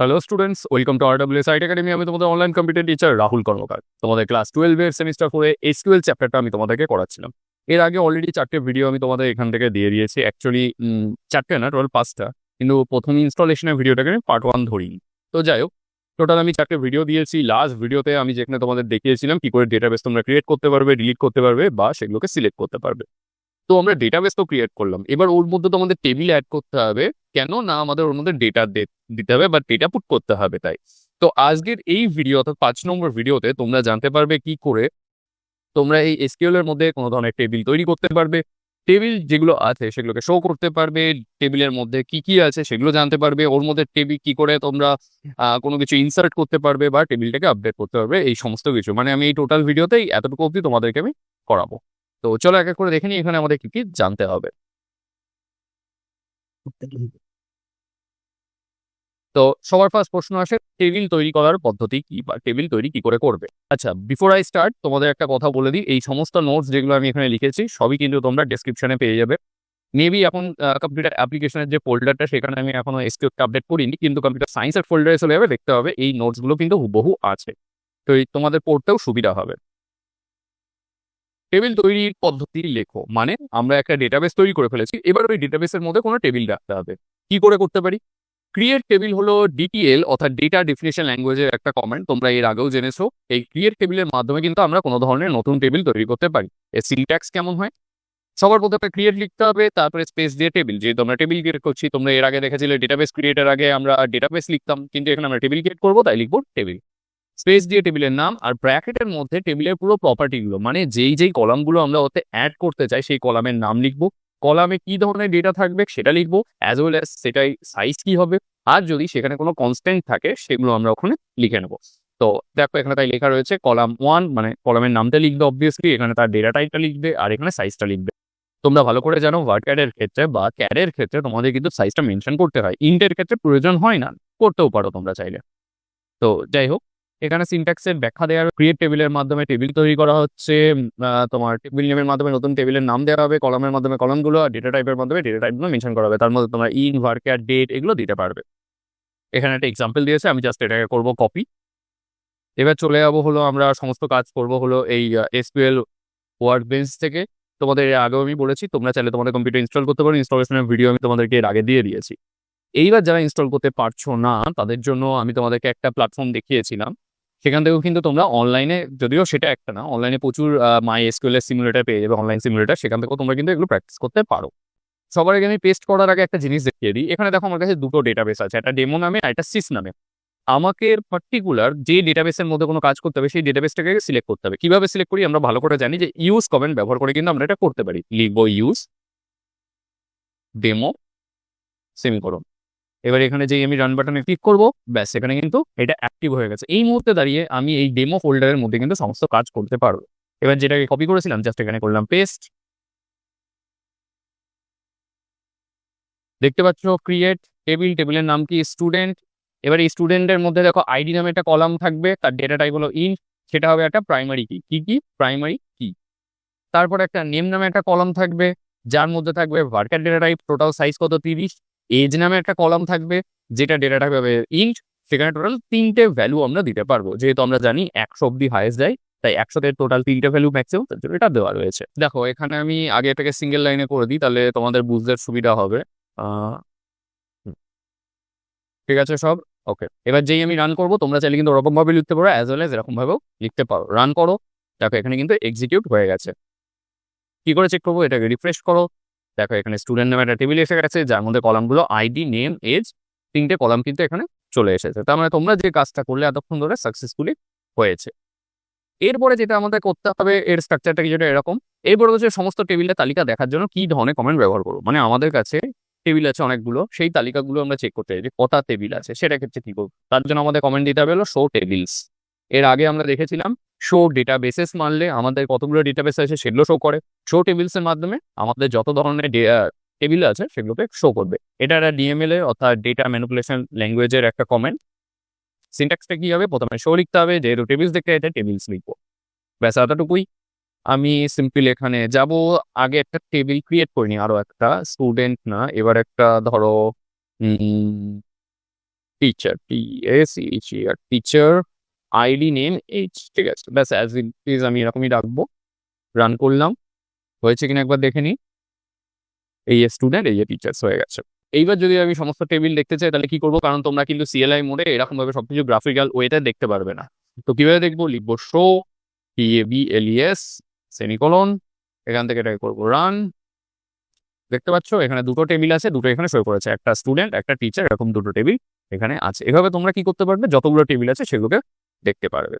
Hello students welcome to RWS eight academy আমি তোমাদের online computer teacher Rahul Karmakar. তোমাদের class টুয়েলভের semester ফোরে এসকিউএল চ্যাপ্টারটা আমি তোমাদেরকে করাচ্ছিলাম এর আগে অলরেডি চারটে ভিডিও আমি তোমাদের এখান থেকে দিয়ে দিয়েছি। অ্যাকচুয়ালি চারটে না টোটাল পাঁচটা। কিন্তু প্রথম ইনস্টলেশনের ভিডিওটাকে আমি পার্ট ওয়ান ধরিনি। তো যাই হোক টোটাল আমি চারটে ভিডিও দিয়েছি। লাস্ট ভিডিওতে আমি যেখানে তোমাদের দেখিয়েছিলাম, কি করে ডেটাবেস তোমরা ক্রিয়েট করতে পারবে ডিলিট করতে পারবে বা সেগুলোকে সিলেক্ট করতে পারবে। তো আমরা ডেটাবেস তো ক্রিয়েট করলাম। এবার ওর মধ্যে তো আমাদের টেবিল অ্যাড করতে হবে। কেন না আমাদের ওর মধ্যে ডেটা দিতে হবে বা ডেটা পুট করতে হবে তাই। তো আজকের এই ভিডিও অর্থাৎ পাঁচ নম্বর ভিডিওতে তোমরা জানতে পারবে কি করে তোমরা এই এসকিউএল এর মধ্যে কোনো ধরনের টেবিল তৈরি করতে পারবে। টেবিল যেগুলো আছে সেগুলোকে শো করতে পারবে। টেবিলের মধ্যে কি কি আছে সেগুলো জানতে পারবে। ওর মধ্যে টেবিল কি করে তোমরা কোনো কিছু ইনসার্ট করতে পারবে বা টেবিলটাকে আপডেট করতে পারবে, এই সমস্ত কিছু। মানে আমি এই টোটাল ভিডিওতেই এতটুকু অবধি তোমাদেরকে আমি করাবো। তো চলো এক এক করে দেখে নিই এখানে আমাদের কি কি জানতে হবে। তো সবার ফার্স্ট প্রশ্ন আসে টেবিল তৈরি করার পদ্ধতি কি বা টেবিল তৈরি কি করে করবে? আচ্ছা বিফোর আই স্টার্ট তোমাদের একটা কথা বলে দিই এই সমস্ত নোটস যেগুলো আমি এখানে লিখেছি সবই কিন্তু তোমরা ডেসক্রিপশনে পেয়ে যাবে। মেবি এখন কম্পিউটার অ্যাপ্লিকেশনের যে ফোল্ডারটা সেখানে আমি এখনও এসকিউটা আপডেট করিনি কিন্তু কম্পিউটার সায়েন্সের ফোল্ডারে চলে যাবে দেখতে হবে এই নোটসগুলো কিন্তু হুবহু আছে। তো এই তোমাদের পড়তেও সুবিধা হবে। টেবিল তৈরির পদ্ধতি লেখো। মানে আমরা একটা ডেটাবেস তৈরি করে ফেলেছি। এবার ওই ডেটাবেসের মধ্যে কোনো টেবিল রাখতে হবে। কি করে করতে পারি? ক্রিয়েট টেবিল হলো ডিটিএল অর্থাৎ ডেটা ডেফিনেশন ল্যাঙ্গুয়েজের একটা কমেন্ট তোমরা এর আগেও জেনেছো। এই ক্রিয়েট টেবিলের মাধ্যমে কিন্তু আমরা কোনো ধরনের নতুন টেবিল তৈরি করতে পারি। এর সিনট্যাক্স কেমন হয়? সবার প্রথমে ক্রিয়েট লিখতে হবে, তারপরে স্পেস দিয়ে টেবিল যেহেতু আমরা টেবিল ক্রিয়েট করছি, তোমরা এর আগে দেখেছিলে ডেটাবেস ক্রিয়েটের আগে আমরা ডেটাবেস লিখতাম। কিন্তু এখানে আমরা টেবিল ক্রিয়েট করব, তাই লিখব টেবিল স্পেস দিয়ে টেবিলের নাম আর ব্র্যাকেটের মধ্যে টেবিলের পুরো প্রপার্টিগুলো মানে যেই যেই কলামগুলো আমরা ওতে অ্যাড করতে চাই, সেই কলামের নাম লিখব। কলামে কি ধরনের ডেটা থাকবে সেটা লিখব অ্যাজ ওয়েল অ্যাজ সেটাই সাইজ কি হবে। আর যদি সেখানে কোনো কনস্ট্যান্ট থাকে, সেগুলো আমরা ওখানে লিখে নেব। তো দেখো এখানে তাই লেখা রয়েছে কলাম ওয়ান মানে কলামের নামটা লিখবে অবভিয়াসলি এখানে তার ডেটা টাইপটা লিখবে আর এখানে সাইজটা লিখবে। তোমরা ভালো করে জানো ওয়ার্ডক্যাডের ক্ষেত্রে বা ক্যাডের ক্ষেত্রে তোমাদের কিন্তু সাইজটা মেনশন করতে হয়। ইন্টের ক্ষেত্রে প্রয়োজন হয় না, করতেও পারো তোমরা চাইলে। তো যাই হোক এখানে সিনট্যাক্সের ব্যাখ্যা দেওয়ার ক্রিয়েট টেবিলের মাধ্যমে টেবিল তৈরি করা হচ্ছে তোমার টেবিল নেমের মাধ্যমে নতুন টেবিলের নাম দেওয়া হবে কলমের মাধ্যমে কলমগুলো আর ডেটা টাইপের মাধ্যমে ডেটা টাইপগুলো মেনশন করা হবে। তার মধ্যে তোমরা ইন ওয়ার্কার ডেট এগুলো দিতে পারবে। এখানে একটা এক্সাম্পল দিয়েছে, আমি জাস্ট এটাকে করব কপি এবার চলে যাব হলো, আমরা সমস্ত কাজ করব হলো এই এসকিউএল ওয়ার্ক বেঞ্চ থেকে। তোমাদের এর আগেও আমি বলেছি, তোমরা চাইলে তোমাদের কম্পিউটার ইনস্টল করতে পারো। ইনস্টলেশনের ভিডিও আমি তোমাদেরকে এর আগে দিয়ে দিয়েছি। এইবার যারা ইনস্টল করতে পারছ না, তাদের জন্য আমি তোমাদেরকে একটা প্ল্যাটফর্ম দেখিয়েছিলাম। সেখান থেকেও কিন্তু তোমরা অনলাইনে যদিও সেটা একটা না অনলাইনে প্রচুর মাই এসকিউএল সিমুলেটার পেয়ে যাবে অনলাইন সিমুলেটার সেখান থেকেও তোমরা কিন্তু এগুলো প্র্যাকটিস করতে পারো। সবার আগে আমি পেস্ট করার আগে একটা জিনিস দেখিয়ে দিই। এখানে দেখো আমার কাছে দুটো ডেটাবেস আছে, একটা ডেমো নামে একটা সিস নামে। আমাকে পার্টিকুলার যে ডেটাবেসের মধ্যে কোনো কাজ করতে হবে, সেই ডেটাবেসটাকে সিলেক্ট করতে হবে। কীভাবে সিলেক্ট করি? আমরা ভালো করে জানি যে ইউজ কমেন্ট ব্যবহার করে কিন্তু আমরা এটা করতে পারি। লিখব ইউজ ডেমো সেমিকোলন এবার এখানে যে আমি রান বাটনে ক্লিক করব, ব্যাস, এখানে কিন্তু এটা অ্যাক্টিভ হয়ে গেছে। এই মুহূর্তে দাঁড়িয়ে আমি এই ডেমো ফোল্ডারের মধ্যে কিন্তু সমস্ত কাজ করতে পারব। এবার যেটাকে কপি করেছিলাম জাস্ট এখানে করলাম পেস্ট দেখতে পাচ্ছ ক্রিয়েট টেবিল টেবিলের নাম কি? স্টুডেন্ট এবার এই স্টুডেন্টের মধ্যে দেখো আইডি নামে একটা কলাম থাকবে, তার ডেটা টাইপ হলো ইন সেটা হবে একটা প্রাইমারি কি কি কি? প্রাইমারি কি তারপর একটা নেম নামে একটা কলাম থাকবে, যার মধ্যে থাকবে varchar data type total size কত? তিরিশ। এজ নামে একটা কলাম থাকবে, যেটা ডেটা টাইপ হবে ইন্ট সেখানে টোটাল তিনটে ভ্যালু আমরা দিতে পারব। যেহেতু আমরা জানি একশো অব্দি হায়েস্ট যায়, তাই একশোতে টোটাল তিনটে ভ্যালু ম্যাক্সিমাম তার জন্য এটা দেওয়া রয়েছে। দেখো, এখানে আমি আগে এটাকে সিঙ্গেল লাইনে করে দিই, তাহলে তোমাদের বুঝতে সুবিধা হবে। ঠিক আছে সব? ওকে এবার যেই আমি রান করব, তোমরা চাইলে কিন্তু ওরকম ভাবে লিখতে পারো অ্যাজ ওয়েল এজ এরকম ভাবেও লিখতে পারো। রান করো, দেখো এখানে কিন্তু এক্সিকিউট হয়ে গেছে। কি করে চেক করব? এটাকে রিফ্রেশ করো। দেখো, এখানে স্টুডেন্ট নামে একটা টেবিল এসে গেছে, যার মধ্যে কলামগুলো আইডি নেম এজ তিনটে কলাম কিন্তু এখানে চলে এসেছে। তার মানে তোমরা যে কাজটা করলে এতক্ষণ ধরে সাকসেসফুলি হয়েছে। এরপরে যেটা আমাদের করতে হবে, এর স্ট্রাকচারটা যেটা এরকম। এরপরে হচ্ছে সমস্ত টেবিলের তালিকা দেখার জন্য কি ধরনের কমেন্ট ব্যবহার করব। মানে আমাদের কাছে টেবিল আছে অনেকগুলো, সেই তালিকাগুলো আমরা চেক করতে যে কটা টেবিল আছে, সেটা ক্ষেত্রে কি করব। তার জন্য আমাদের কমেন্ট দিতে হবে হলো শো টেবিলস এর আগে আমরা দেখেছিলাম শো ডেটাবেসেস মানলে আমাদের কতগুলো ডেটাবেস আছে সেগুলো শো করে। শো টেবিলসের মাধ্যমে আমাদের যত ধরনের টেবিল আছে সেগুলোকে শো করবে। এটা একটা ডিএমএল এ অর্থাৎ ডেটা ম্যানিপুলেশন ল্যাঙ্গুয়েজের একটা কমেন্ট সিনট্যাক্সটা কি হবে? প্রথমে শো লিখতে হবে, যেহেতু টেবিলস দেখতে এটা টেবিলস লিখব। ব্যাস, এতটুকুই। আমি সিম্পল এখানে যাব। আগে একটা টেবিল ক্রিয়েট করিনি আরও একটা। স্টুডেন্ট না, এবার একটা ধরো teacher T S teacher ID name H ঠিক আছে। ব্যাস অ্যাজ ইট ইজ আমি এরকমই রাখব রান করলাম। হয়েছে কিনা একবার দেখে নিই। এই স্টুডেন্ট এই টিচার্স হয়ে গেছে। এইবার যদি আমি সমস্ত টেবিল দেখতে চাই, তাহলে কি করব? কারণ তোমরা কিন্তু সিএলআই মোডে এরকম ভাবে সবকিছু গ্রাফিক্যাল ওয়েতে দেখতে পারবে না। তো কীভাবে দেখব? লিখব show A B L S semicolon এখান থেকে এটাকে করব রান দেখতে পাচ্ছ? এখানে দুটো টেবিল আছে, দুটো এখানে শো করেছে। একটা স্টুডেন্ট একটা টিচার এরকম দুটো টেবিল এখানে আছে। এভাবে তোমরা কি করতে পারবে? যতগুলো টেবিল আছে, সেগুলোকে দেখতে পারবে।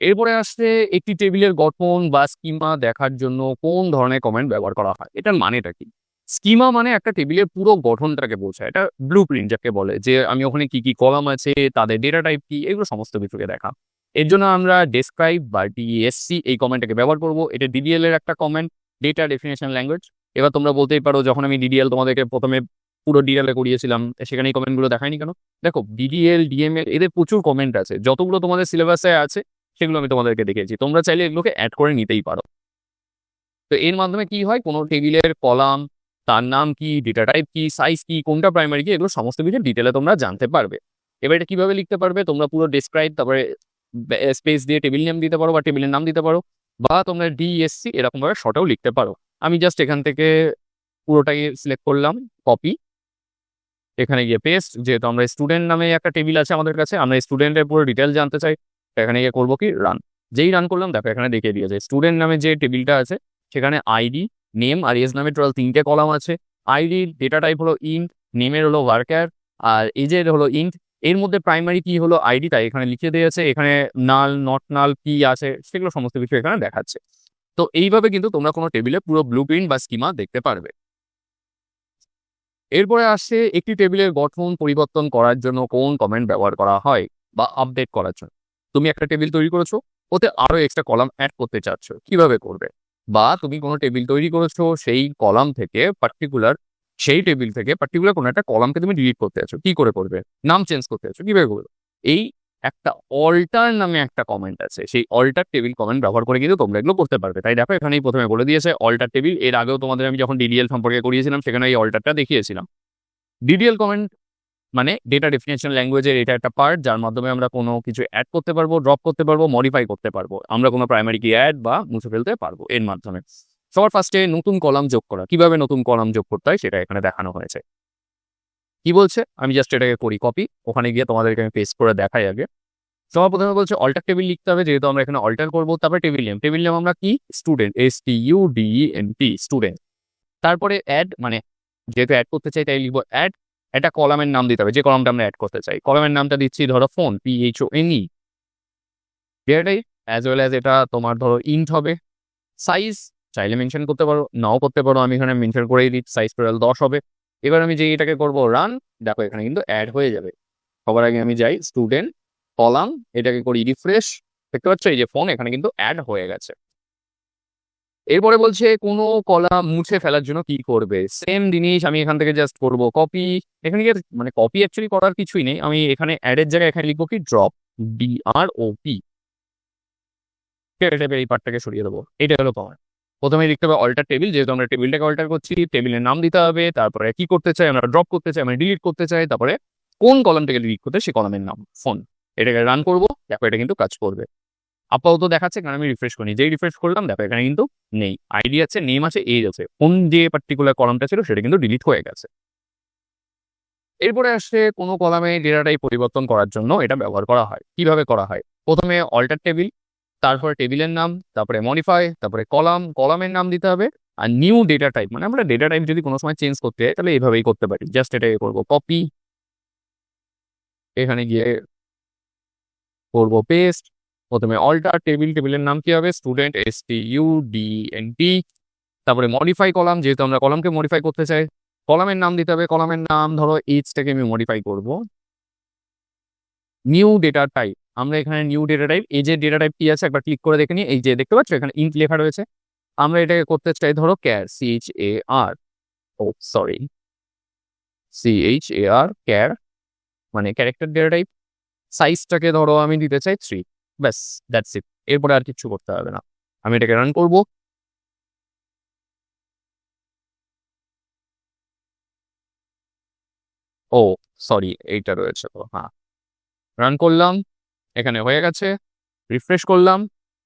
এরপরে আসছে একটি টেবিলের গঠন বা স্কিমা দেখার জন্য কোন ধরনের কমেন্ট ব্যবহার করা হয়, এটার মানেটা কি? স্কিমা মানে একটা টেবিলের পুরো গঠনটাকে বোঝায়, এটা ব্লু প্রিন্ট যাকে বলে, যে আমি ওখানে কি কি কলাম আছে, তাদের ডেটা টাইপ কি, এগুলো সমস্ত কিছুকে দেখা। এর জন্য আমরা ডেসক্রাইব বা ডিএসসি এই কমেন্টটাকে ব্যবহার করব, এটা ডিডিএল এর একটা কমেন্ট ডেটা ডেফিনেশন ল্যাঙ্গুয়েজ এবার তোমরা বলতেই পারো, যখন আমি ডিডিএল তোমাদেরকে প্রথমে পুরো ডিডিএলে করিয়েছিলাম সেখানে কমেন্টগুলো দেখায়নি কেন? দেখো বিডিএল ডিএমএল এদের প্রচুর কমেন্ট আছে। যতগুলো তোমাদের সিলেবাসে আছে, সেগুলো আমি তোমাদেরকে দেখেছি তোমরা চাইলে এগুলোকে অ্যাড করে নিতেই পারো। তো এর মাধ্যমে কি হয়? কোনো টেবিলের কলাম তার নাম কি ডেটা টাইপ কি সাইজ কি, কোনটা প্রাইমারি কি, এগুলো সমস্ত কিছু ডিটেলে তোমরা জানতে পারবে। এবার এটা কীভাবে লিখতে পারবে? তোমরা পুরো ডেসক্রাইব তারপরে স্পেস দিয়ে টেবিল নেম দিতে পারো বা টেবিলের নাম দিতে পারো, বা তোমরা ডিএসসি এরকমভাবে শর্টেও লিখতে পারো। আমি জাস্ট এখান থেকে পুরোটাই সিলেক্ট করলাম কপি এখানে গিয়ে পেস্ট যেহেতু আমরা স্টুডেন্ট নামে একটা টেবিল আছে আমাদের কাছে, আমরা স্টুডেন্টের পুরো ডিটেল জানতে চাই এখানে গিয়ে করব কি? রান যেই রান করলাম, দেখো এখানে দেখিয়ে দিয়েছে স্টুডেন্ট নামে যে টেবিলটা আছে, সেখানে আইডি নেম আর এজ নামে টোটাল তিনটে কলাম আছে আইডি ডেটা টাইপ হলো ইন্ট নেমের হলো ওয়ার্কার আর এজের হলো ইন্ট এর মধ্যে প্রাইমারি কি হলো আইডি তাই এখানে লিখে দিয়েছে, এখানে নাল নট নাল কি আছে, সেগুলো সমস্ত কিছু এখানে দেখাচ্ছে। তো এইভাবে কিন্তু তোমরা কোনো টেবিলে পুরো ব্লু প্রিন্ট বা স্কিমা দেখতে পারবে। এরপরে আসছে একটি টেবিলের গঠন পরিবর্তন করার জন্য কোন কমেন্ট ব্যবহার করা হয় বা আপডেট করার জন্য। তুমি একটা টেবিল তৈরি করেছ, ওতে আরও এক্সট্রা কলাম অ্যাড করতে চাচ্ছ, কীভাবে করবে? বা তুমি কোনো টেবিল তৈরি করেছ, সেই কলাম থেকে পার্টিকুলার সেই টেবিল থেকে পার্টিকুলার কোনো একটা কলামকে তুমি ডিলিট করতে চাচ্ছ, কি করে করবে? নাম চেঞ্জ করতে চাচ্ছ, কীভাবে করবে? এই একটা অল্টার নামে একটা কমেন্ট আছে। সেই অল্টার টেবিল কমেন্ট ব্যবহার করে কিন্তু তোমরা এগুলো করতে পারবে। তাই দেখো, এখানেই প্রথমে বলে দিয়েছে অল্টার টেবিলের আগেও তোমাদের আমি যখন ডিডিএল সম্পর্কে করিয়েছিলাম, সেখানে এই অল্টারটা দেখিয়েছিলাম। ডিডিএল কমেন্ট মানে ডেটা ডেফিনেশন ল্যাঙ্গুয়েজের এটা একটা পার্ট যার মাধ্যমে আমরা কোনো কিছু অ্যাড করতে পারব ড্রপ করতে পারব মডিফাই করতে পারব। আমরা কোনো প্রাইমারি কি অ্যাড বা মুছে ফেলতে পারব এর মাধ্যমে। সবার ফার্স্টে নতুন কলাম যোগ করা। কীভাবে নতুন কলাম যোগ করতে হয় সেটা এখানে দেখানো হয়েছে। কি বলছে? আমি জাস্ট এটাকে করি কপি ওখানে গিয়ে তোমাদেরকে আমি পেস্ট করে দেখাই আগে। সবার প্রথমে বলছে অল্টার টেবিল লিখতে হবে, যেহেতু আমরা এখানে অল্টার করব, তারপরে টেবিল নেম টেবিল নেম আমরা কি? Student S T U D N T student তারপরে অ্যাড মানে যেহেতু অ্যাড করতে চাই, তাই লিখব অ্যাড একটা কলামের নাম দিতে হবে, যে কলামটা আমরা অ্যাড করতে চাই। কলামের নামটা দিচ্ছি, ধরো phone P H O N E এটাই অ্যাজ ওয়েল অ্যাজ এটা তোমার ধরো ইন্ট হবে। সাইজ চাইলে মেনশন করতে পারো, নাও করতে পারো, আমি এখানে মেনশন করেই দিই সাইজ টোটাল দশ হবে। এবার আমি যে এটাকে করব রান দেখো এখানে কিন্তু অ্যাড হয়ে যাবে। সবার আগে আমি যাই স্টুডেন্ট কলাম, এটাকে করি রিফ্রেশ দেখতে পাচ্ছ? এই যে ফোন এখানে কিন্তু অ্যাড হয়ে গেছে। এরপরে বলছে, কোনো কলাম মুছে ফেলার জন্য কি করবে? সেম জিনিস আমি এখান থেকে জাস্ট করব কপি এখানে গিয়ে মানে কপি অ্যাকচুয়ালি করার কিছুই নেই। আমি এখানে অ্যাডের জায়গায় এখানে লিখব কি? ড্রপ ডি আর এই পার্টটাকে সরিয়ে দেবো। এটা হলো পাওয়ার প্রথমে লিখতে হবে অল্টার টেবিল যেহেতু আমরা টেবিলটাকে অল্টার করছি টেবিলের নাম দিতে হবে, তারপরে কি করতে চাই, আমরা ড্রপ করতে চাই, আমরা ডিলিট করতে চাই, তারপরে কোন কলামটাকে ডিলিট করতে সেই কলামের নাম ফোন এটাকে রান করব, দেখো এটা কিন্তু কাজ করবে। আপাতত দেখাচ্ছে কারণ আমি রিফ্রেশ করি যেই রিফ্রেশ করলাম, দেখো এখানে কিন্তু নেই। আইডি আছে নেম আছে এজ আছে, কোন যে পার্টিকুলার কলামটা ছিল, সেটা কিন্তু ডিলিট হয়ে গেছে। এরপরে আসছে কোনো কলামে ডেটাটাই পরিবর্তন করার জন্য এটা ব্যবহার করা হয়। কীভাবে করা হয়? প্রথমে অল্টার টেবিল তারপরে টেবিলের নাম, তারপরে মডিফাই তারপরে কলাম কলামের নাম দিতে হবে। আর নিউ ডেটা টাইপ মানে আমরা ডেটা টাইপ যদি কোনো সময় চেঞ্জ করতে হয় তাহলে এইভাবেই করতে পারি। জাস্ট এটাকে করব কপি এখানে গিয়ে করব পেস্ট প্রথমে অল্টার টেবিল টেবিলের নাম কি হবে? Student S T U D N T তারপরে মডিফাই কলাম যেহেতু আমরা কলামকে মডিফাই করতে চাই কলামের নাম দিতে হবে। কলামের নাম ধরো এইচটাকে আমি মডিফাই করব। নিউ ডেটা টাইপ আমরা এখানে নিউ ডেটা টাইপ এই যে ডেটা টাইপ কি আছে, একবার ক্লিক করে দেখে নিই, এই যে দেখতে পাচ্ছ, এখানে ইন্ট লেখা রয়েছে। আমরা এটাকে করতে চাই, ধরো char C H A R O sorry C H A R char মানে ক্যারেক্টার ডেটা টাইপ সাইজটাকে ধরো আমি দিতে চাই থ্রি ব্যাস দ্যাটস ইট এরপরে আর কিছু করতে হবে না। আমি এটাকে রান করব। ও সরি এইটা রয়েছে তো হ্যাঁ। রান করলাম। এখানে হয়ে গেছে। রিফ্রেশ করলাম।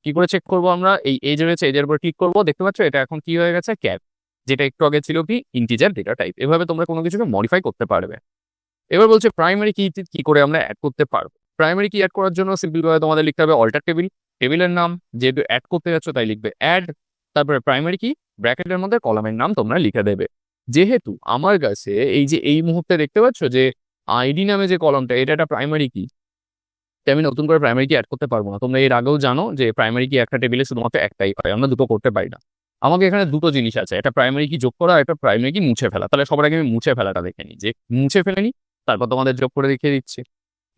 কি করে চেক করব আমরা? এই এজ রয়েছে এজের উপর ক্লিক করব। দেখতে পাচ্ছ, এটা এখন কি হয়ে গেছে? ক্যাপ যেটা একটু আগে ছিল কি? ইন্টিজার ডেটা টাইপ এভাবে তোমরা কোনো কিছুকে মডিফাই করতে পারবে। এবার বলছে প্রাইমারি কি কি করে আমরা অ্যাড করতে পারব? প্রাইমারি কি অ্যাড করার জন্য সিম্পল ভাবে তোমাদের লিখতে হবে অল্টার টেবিল টেবিলের নাম, যেহেতু অ্যাড করতে যাচ্ছ, তাই লিখবে অ্যাড তারপরে প্রাইমারি কি ব্র্যাকেটের মধ্যে কলামের নাম তোমরা লিখে দেবে। যেহেতু আমার কাছে এই যে, এই মুহূর্তে দেখতে পাচ্ছ যে আইডি নামে যে কলমটা এটা একটা প্রাইমারি কি আমি নতুন করে প্রাইমারি কি অ্যাড করতে পারব না। তোমরা এর আগেও জানো যে প্রাইমারি কি একটা টেবিলে শুধুমাত্র একটাই হয়। আমরা দুটো করতে পারি না। আমাকে এখানে দুটো জিনিস আছে। একটা প্রাইমারি কি যোগ করা একটা প্রাইমারি কি মুছে ফেলা। তাহলে সবার আগে আমি মুছে ফেলাটা দেখে নিই যে মুছে ফেলে নিই তারপর তোমাদের যোগ করে দেখিয়ে দিচ্ছি।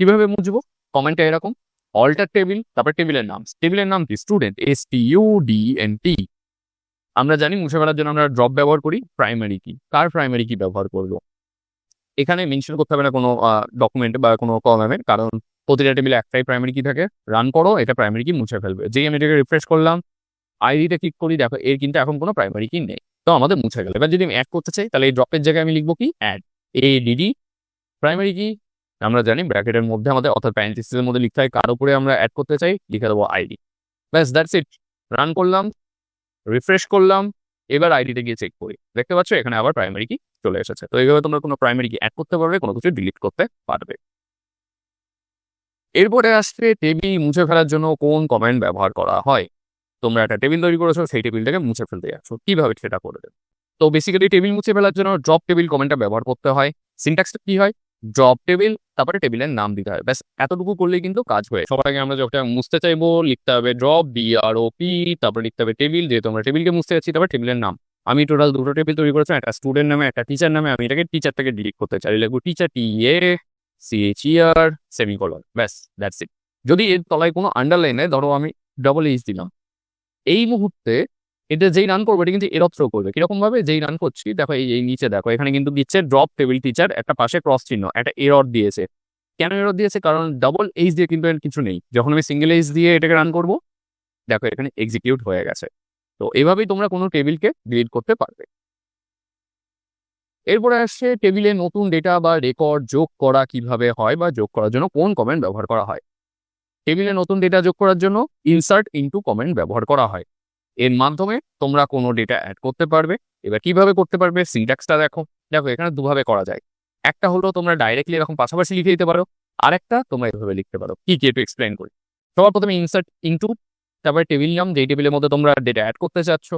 কীভাবে মুছবো? কমেন্টে এরকম। অল্টার টেবিল তারপর টেবিলের নাম। টেবিলের নাম কি? Student S T U D N T আমরা জানি মুছে ফেলার জন্য আমরা ড্রপ ব্যবহার করি প্রাইমারি কি কার প্রাইমারি কি ব্যবহার করব? এখানে মেনশন করতে হবে না কোনো ডকুমেন্ট বা কোনো কলামের কারণ প্রতিটা টেবিলে একটাই প্রাইমারি কি থাকে। রান করো, এটা প্রাইমারি কি মুছে ফেলবে। যেই আমি এটাকে রিফ্রেশ করলাম আইডিটা ক্লিক করি, দেখো এর কিন্তু এখন কোনো প্রাইমারি কি নেই। তো আমাদের মুছে গেল। এবার যদি আমি অ্যাড করতে চাই, তাহলে এই ড্রপের জায়গায় আমি লিখব কি? অ্যাড এ ডিডি প্রাইমারি কি আমরা জানি ব্র্যাকেটের মধ্যে আমাদের অর্থাৎ প্যারেন্থিসিসের মধ্যে লিখতে হয়, কার উপরে আমরা অ্যাড করতে চাই, লিখে দেবো আইডি ব্যাস দ্যাটস ইট রান করলাম রিফ্রেশ করলাম, এবার আইডিতে গিয়ে চেক করি। দেখতে পাচ্ছ, এখানে আবার প্রাইমারি কি চলে এসেছে। তো এইভাবে তোমরা কোনো প্রাইমারি কি অ্যাড করতে পারবে, কোনো কিছু ডিলিট করতে পারবে। এরপরে আসছে টেবিল মুছে ফেলার জন্য কোন কমেন্ট ব্যবহার করা হয়? তোমরা একটা টেবিল তৈরি করেছ, সেই টেবিলটাকে মুছে ফেলতে যাচ্ছ। কীভাবে সেটা করে দেবে? তো বেসিক্যালি টেবিল মুছে ফেলার জন্য ড্রপ টেবিল কমেন্টটা ব্যবহার করতে হয়। সিনট্যাক্সটা কি হয়? ড্রপ টেবিল তারপরে টেবিলের নাম দিতে হয়। ব্যাস, এতটুকু করলেই কিন্তু কাজ হয়ে সবার আগে আমরা যখন মুছতে চাইব, লিখতে হবে drop D R O P তারপরে লিখতে হবে টেবিল যেহেতু আমরা টেবিলকে মুছতে যাচ্ছি, তারপর টেবিলের নাম। আমি টোটাল দুটো টেবিল তৈরি করেছি, একটা স্টুডেন্ট নামে, একটা টিচার নামে, আমি এটাকে টিচারটাকে ডিলিট করতে চাই। লিখব teacher T A C H year semicolon ব্যাস দ্যাটস ইট যদি এর তলায় কোনো আন্ডারলাইনে ধরো আমি ডবল এইচ দিলাম, এই মুহূর্তে এটা যেই রান করবে, এটা কিন্তু এরও থ্রো করবে। কীরকম ভাবে যেই রান করছি, দেখো এই এই নিচে দেখো, এখানে কিন্তু দিচ্ছে ড্রপ টেবিল টিচার একটা পাশে ক্রস চিহ্ন, একটা এরর দিয়েছে। কেন এরর দিয়েছে? কারণ ডাবল এইচ দিয়ে কিন্তু এর কিছু নেই। যখন আমি সিঙ্গেল এইচ দিয়ে এটাকে রান করব, দেখো এখানে এক্সিকিউট হয়ে গেছে। তো এভাবেই তোমরা কোনো টেবিলকে ডিলিট করতে পারবে। এরপরে আসছে টেবিলে নতুন ডেটা বা রেকর্ড যোগ করা কীভাবে হয় বা যোগ করার জন্য কোন কমেন্ট ব্যবহার করা হয়। টেবিলে নতুন ডেটা যোগ করার জন্য ইনসার্ট ইনটু কমেন্ট ব্যবহার করা হয়। এর মাধ্যমে তোমরা কোনো ডেটা অ্যাড করতে পারবে। এবার কীভাবে করতে পারবে সিনট্যাক্সটা দেখো। দেখো, এখানে দুভাবে করা যায়। একটা হলো তোমরা ডাইরেক্টলি এরকম পাশাপাশি লিখে দিতে পারো। আরেকটা তোমরা এভাবে লিখতে পারো। কি কি একটু এক্সপ্লেন করি। সবার প্রথমে ইনসার্ট ইনটু তারপরে টেবিল নাম যেই টেবিলের মধ্যে তোমরা ডেটা অ্যাড করতে চাচ্ছ।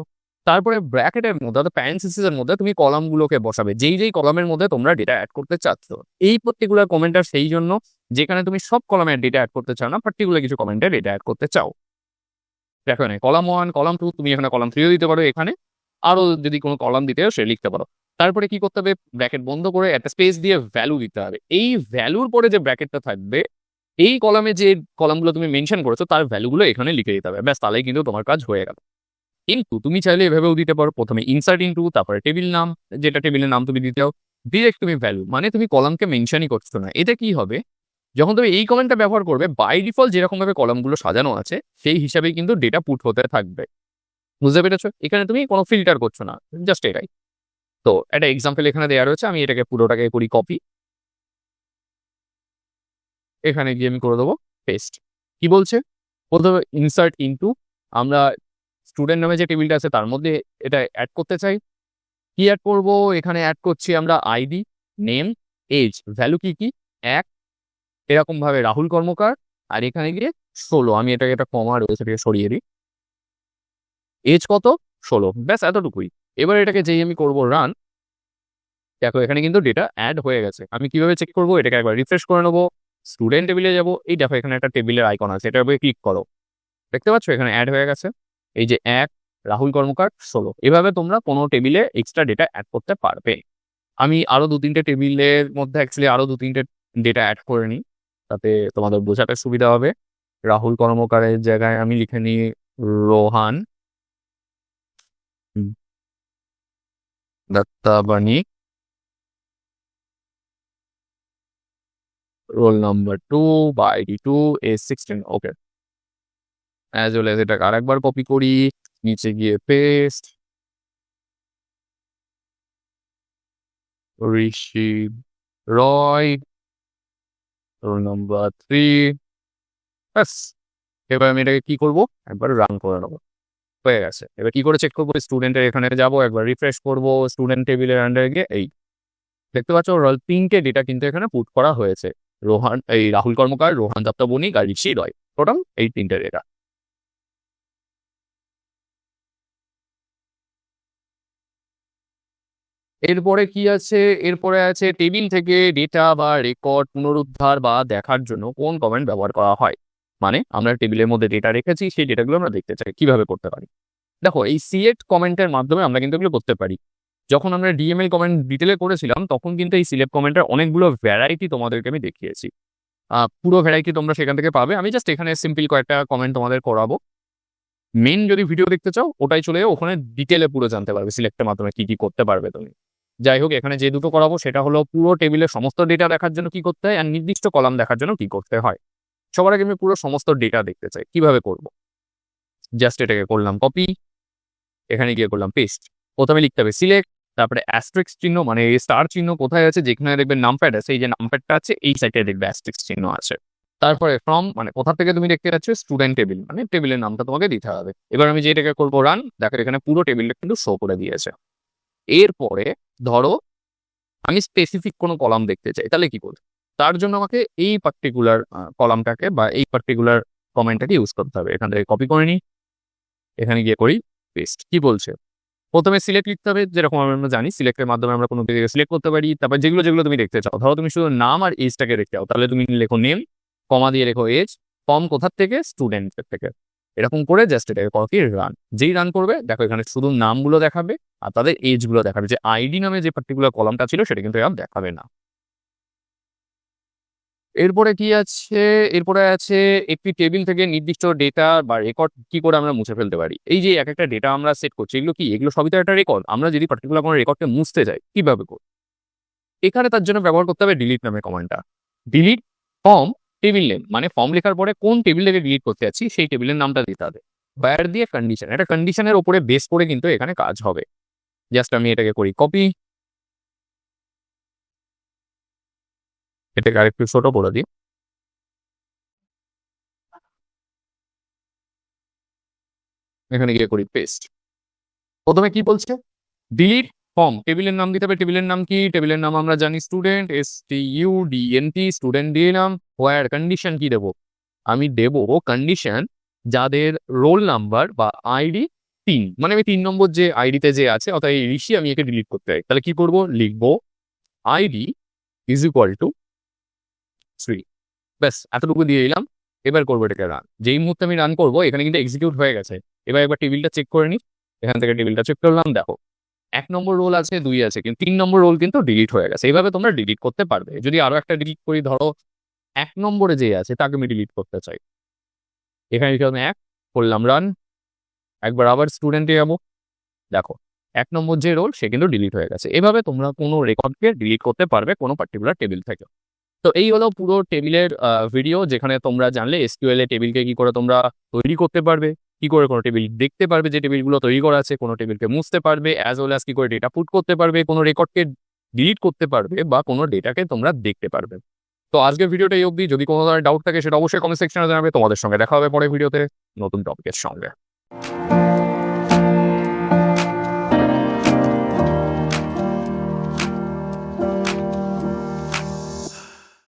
তারপরে ব্র্যাকেটের মধ্যে, অর্থাৎ প্যারেন্থিসিসের মধ্যে তুমি কলামগুলোকে বসাবে। যেই যেই কলামের মধ্যে তোমরা ডেটা অ্যাড করতে চাচ্ছ। এই পার্টিকুলার কমেন্টার সেই জন্য যেখানে তুমি সব কলামের ডেটা অ্যাড করতে চাও না পার্টিকুলার কিছু কমেন্টের ডেটা অ্যাড করতে চাও। দেখো এখানে কলাম ওয়ান কলাম টু তুমি এখানে কলাম থ্রিও দিতে পারো এখানে। আরও যদি কোনো কলাম দিতে সে লিখতে পারো। তারপরে কি করতে হবে? ব্র্যাকেট বন্ধ করে একটা স্পেস দিয়ে ভ্যালু দিতে হবে। এই ভ্যালুর পরে যে ব্র্যাকেটটা থাকবে, এই কলামে যে কলামগুলো তুমি মেনশন করেছ, তার ভ্যালুগুলো এখানে লিখে দিতে হবে। ব্যাস, তাহলেই কিন্তু তোমার কাজ হয়ে গেল। কিন্তু তুমি চাইলে এভাবেও দিতে পারো। প্রথমে ইনসার্ট ইনটু তারপরে টেবিল নাম যেটা টেবিলের নাম তুমি দিতে ডিরেক্ট তুমি ভ্যালু মানে তুমি কলামকে মেনশনই করছ না। এটা কি হবে? যখন তুমি এই কমেন্টটা ব্যবহার করবে বাই ডিফল্ট যেরকমভাবে কলামগুলো সাজানো আছে, সেই হিসাবেই কিন্তু ডেটা পুট হতে থাকবে। বুঝতে পেরেছ? এখানে তুমি কোনো ফিল্টার করছ না জাস্ট এটাই। তো একটা এক্সাম্পল এখানে দেওয়া রয়েছে, আমি এটাকে পুরোটাকে করি কপি এখানে গিয়ে আমি করে দেবো পেস্ট কি বলছে? প্রথমে ইনসার্ট ইনটু আমরা স্টুডেন্ট নামে যে টেবিলটা আছে, তার মধ্যে এটা অ্যাড করতে চাই। কি অ্যাড করব? এখানে অ্যাড করছি আমরা আইডি নেম এজ ভ্যালু কি কি? এক এরকম ভাবে রাহুল কর্মকার, আর এখানে গিয়ে ষোলো। আমি এটাকে একটা কমা রয়েছে, এটাকে সরিয়ে দিই। এজ কত? ষোলো। ব্যাস, এতটুকুই। এবার এটাকে যেই আমি করব রান দেখো, এখানে কিন্তু ডেটা অ্যাড হয়ে গেছে। আমি কীভাবে চেক করব? এটাকে একবার রিফ্রেশ করে নেব। স্টুডেন্ট টেবিলে যাব। এই দেখো, এখানে একটা টেবিলের আইকন আছে। এটার উপরে ক্লিক করো। দেখতে পাচ্ছ? এখানে অ্যাড হয়ে গেছে। এই যে এক, রাহুল কর্মকার ষোলো। এভাবে তোমরা কোনো টেবিলে এক্সট্রা ডেটা অ্যাড করতে পারবে। আমি আরও দু তিনটে টেবিলের মধ্যে অ্যাকচুয়ালি আরও দু তিনটে ডেটা অ্যাড করে নিই, তাতে তোমাদের বোঝাতে সুবিধা হবে। রাহুল কর্মকারের জায়গায় আমি লিখে নিই Rohan Dattabani roll number two বা ID two S sixteen okay as well age এটাকে আরেকবার কপি করি, নিচে গিয়ে paste Rishi Roy roll number three ব্যাস, এবার আমি এটাকে কি করব? একবার রান করে নেব। হয়ে গেছে। এবার কি করে চেক করব? স্টুডেন্টের এখানে যাব, একবার রিফ্রেশ করব স্টুডেন্ট টেবিলের আন্ডারে গিয়ে এই, দেখতে পাচ্ছ রোল তিনটে ডেটা কিন্তু এখানে পুট করা হয়েছে। রোহান, এই রাহুল কর্মকার, রোহান দত্তা বণিক আর ঋষি রয়। টোটাল এই তিনটে ডেটা এরপরে কি আছে? এরপরে আছে টেবিল থেকে ডেটা বা রেকর্ড পুনরুদ্ধার বা দেখার জন্য কোন কমেন্ট ব্যবহার করা হয়? মানে আমরা টেবিলের মধ্যে ডেটা রেখেছি, সেই ডেটাগুলো আমরা দেখতে চাই, কীভাবে করতে পারি? দেখো, এই সিলেক্ট কমেন্টের মাধ্যমে আমরা কিন্তু এগুলো করতে পারি। যখন আমরা ডিএমএল কমেন্ট ডিটেলে করেছিলাম, তখন কিন্তু এই সিলেক্ট কমেন্টের অনেকগুলো ভ্যারাইটি তোমাদেরকে আমি দেখিয়েছি। পুরো ভ্যারাইটি তোমরা সেখান থেকে পাবে। আমি জাস্ট এখানে সিম্পল কয়েকটা কমেন্ট তোমাদের করাবো। মেন যদি ভিডিও দেখতে চাও, ওটাই চলে যাও, ওখানে ডিটেলে পুরো জানতে পারবে সিলেক্টের মাধ্যমে কি কি করতে পারবে তুমি। যাই হোক, এখানে যে দুটো করাবো, সেটা হলো পুরো টেবিলের সমস্ত ডেটা দেখার জন্য কি করতে হয় আর নির্দিষ্ট কলাম দেখার জন্য কি করতে হয়। সবার আগে আমি পুরো সমস্ত ডেটা দেখতে চাই, কীভাবে করব? জাস্ট এটাকে করলাম কপি এখানে গিয়ে করলাম পেস্ট প্রথমে লিখতে হবে সিলেক্ট তারপরে অ্যাস্ট্রিক্স চিহ্ন মানে স্টার চিহ্ন কোথায় আছে, যেখানে দেখবেন নামপ্যাড আছে, এই যে নামপ্যাডটা আছে, এই সাইডে দেখবে অ্যাস্ট্রিক্স চিহ্ন আছে। তারপরে ফ্রম মানে কোথা থেকে তুমি দেখতে পাচ্ছ স্টুডেন্ট টেবিল মানে টেবিলের নামটা তোমাকে দিতে হবে। এবার আমি যেটাকে করব রান দেখো এখানে পুরো টেবিলটা কিন্তু শো করে দিয়েছে। এরপরে ধরো আমি স্পেসিফিক কোনো কলাম দেখতে চাই, তাহলে কি করব? তার জন্য আমাকে এই পার্টিকুলার কলামটাকে বা এই পার্টিকুলার কমেন্টটাকে ইউজ করতে হবে। এখান থেকে কপি করে নিই। এখানে গিয়ে করি পেস্ট কি বলছে? প্রথমে সিলেক্ট লিখতে হবে, যেরকম আমরা জানি সিলেক্টের মাধ্যমে আমরা কোনো সিলেক্ট করতে পারি। তারপর যেগুলো যেগুলো তুমি দেখতে চাও, ধরো তুমি শুধু নাম আর এজটাকে দেখতে চাও, তাহলে তুমি লেখো নেম কমা দিয়ে রেখো এজ কম কোথার থেকে? স্টুডেন্টের থেকে। এরকম করে জাস্ট এটাকে কি রান যেই রান করবে, দেখো এখানে শুধু নামগুলো দেখাবে আর তাদের এজগুলো দেখাবে। যে আইডি নামে যে পার্টিকুলার কলামটা ছিল, সেটা কিন্তু আর দেখাবে না। এরপরে কি আছে? এরপরে আছে একটি টেবিল থেকে নির্দিষ্ট ডেটা বা রেকর্ড কি করে আমরা মুছে ফেলতে পারি? এই যে এক একটা ডেটা আমরা সেট করছি, এগুলো কি? এগুলো সবই তো একটা রেকর্ড আমরা যদি পার্টিকুলার কোনো রেকর্ডকে মুছতে চাই কীভাবে করব? এখানে তার জন্য ব্যবহার করতে হবে ডিলিট নামে কমান্ডটা ডিলিট ফর্ম টেবিল নেম মানে ফর্ম লেখার পরে কোন টেবিল থেকে ডিলিট করতে যাচ্ছি, সেই টেবিলের নামটা দিতে হবে। বায়ার দিয়ে কন্ডিশন এটা কন্ডিশনের ওপরে বেস করে কিন্তু এখানে কাজ হবে। জাস্ট আমি এটাকে করি কপি এটাকে আরেকটু ছোট করে দিই। এখানে গিয়ে করি পেস্ট প্রথমে কি বলছে? ডিলিট ফর্ম টেবিলের নাম দিতে হবে। টেবিলের নাম কি? টেবিলের নাম আমরা জানি student S T U D N T student দিয়ে নাম। হোয়ার কন্ডিশন কি দেবো? আমি দেব কন্ডিশন যাদের রোল নাম্বার বা আইডি তিন। মানে আমি তিন নম্বর যে আইডিতে যে আছে, অর্থাৎ এই ঋষি, আমি একে ডিলিট করতে চাই। তাহলে কি করব? লিখব ID is equal to three ব্যাস, এতটুকু দিয়ে দিলাম এবার করব এটাকে রান যেই মুহূর্তে আমি রান করব, এখানে কিন্তু এক্সিকিউট হয়ে গেছে। এবার একবার টেবিলটা চেক করে নিই এখান থেকে টেবিলটা চেক করলাম, দেখো। এক নম্বর রোল আছে, দুই আছে, কিন্তু তিন নম্বর রোল কিন্তু ডিলিট হয়ে গেছে। এইভাবে তোমরা ডিলিট করতে পারবে। যদি আরও একটা ডিলিট করি, ধরো এক নম্বরে যে আছে, তাকে আমি ডিলিট করতে চাই। এখানে লিখলাম এক, করলাম রান একবার আবার স্টুডেন্টে যাব। দেখো, এক নম্বর যে রোল সে কিন্তু ডিলিট হয়ে গেছে। এভাবে তোমরা কোনো রেকর্ডকে ডিলিট করতে পারবে কোনো পার্টিকুলার টেবিল থেকে। তো এই হলো পুরো টেবিলের ভিডিও যেখানে তোমরা জানলে এসকিউএল এ টেবিলকে কি করে তোমরা তৈরি করতে পারবে। কি করে কোনো টেবিল দেখতে পারবে যে টেবিলগুলো তৈরি করা আছে, কোনো টেবিলকে মুছতে পারবে অ্যাজ ওয়েল অ্যাজ কি করে ডেটা পুট করতে পারবে, কোনো রেকর্ডকে ডিলিট করতে পারবে বা কোনো ডেটাকে তোমরা দেখতে পারবে। তো আজকে ভিডিওটা এই অবধি। যদি কোনো ধরনের ডাউট থাকে, সেটা অবশ্যই কমেন্ট সেকশনে জানাবে। তোমাদের সঙ্গে দেখা হবে পরে ভিডিওতে নতুন টপিকের সঙ্গে।